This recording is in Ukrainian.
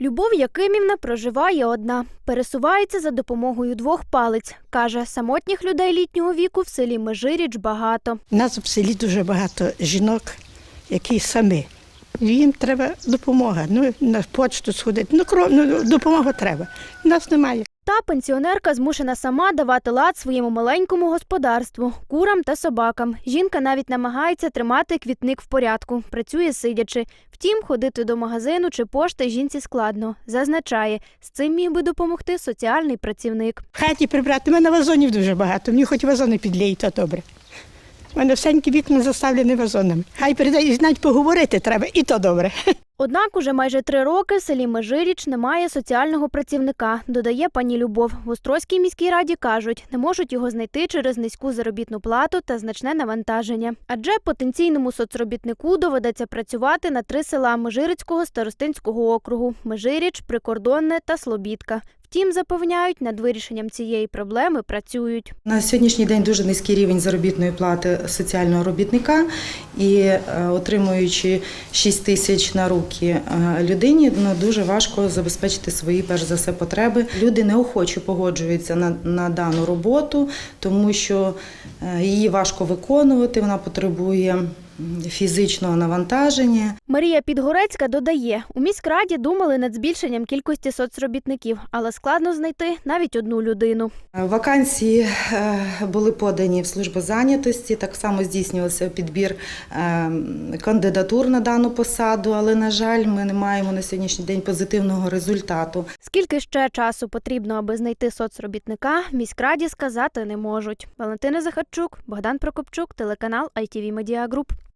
Любов Якимівна проживає одна, пересувається за допомогою двох палиць. Каже, самотніх людей літнього віку в селі Межиріч багато. У нас в селі дуже багато жінок, які самі. Їм треба допомога. Ну, на почту сходити. Ну, кров, ну, допомога треба. Нас немає. Та пенсіонерка змушена сама давати лад своєму маленькому господарству, курам та собакам. Жінка навіть намагається тримати квітник в порядку, працює сидячи. Втім, ходити до магазину чи пошти жінці складно. Зазначає, з цим міг би допомогти соціальний працівник. Хаті прибрати. У мене вазонів дуже багато. Мені хоч вазони підліють, то добре. У мене всенькі вікна заставлені вазонами. Хай передають, навіть поговорити треба, і то добре. Однак уже майже три роки в селі Межиріч немає соціального працівника, додає пані Любов. В Острозькій міській раді кажуть, не можуть його знайти через низьку заробітну плату та значне навантаження. Адже потенційному соцробітнику доведеться працювати на три села Межирицького старостинського округу: Межиріч, Прикордонне та Слобідка. Втім, запевняють, над вирішенням цієї проблеми працюють. На сьогоднішній день дуже низький рівень заробітної плати соціального робітника і е, отримуючи 6 тисяч на руки е, людині, ну дуже важко забезпечити свої перш за все потреби. Люди неохоче погоджуються на, на дану роботу, тому що е, її важко виконувати. Вона потребує фізичного навантаження. Марія Підгорецька додає, у міськраді думали над збільшенням кількості соцробітників, але складно знайти навіть одну людину. Вакансії е, були подані в службу зайнятості. Так само здійснювався підбір е, кандидатур на дану посаду, але на жаль, ми не маємо на сьогоднішній день позитивного результату. Скільки ще часу потрібно, аби знайти соцробітника, в міськраді сказати не можуть. Валентина Захарчук, Богдан Прокопчук, телеканал ITV Media Group.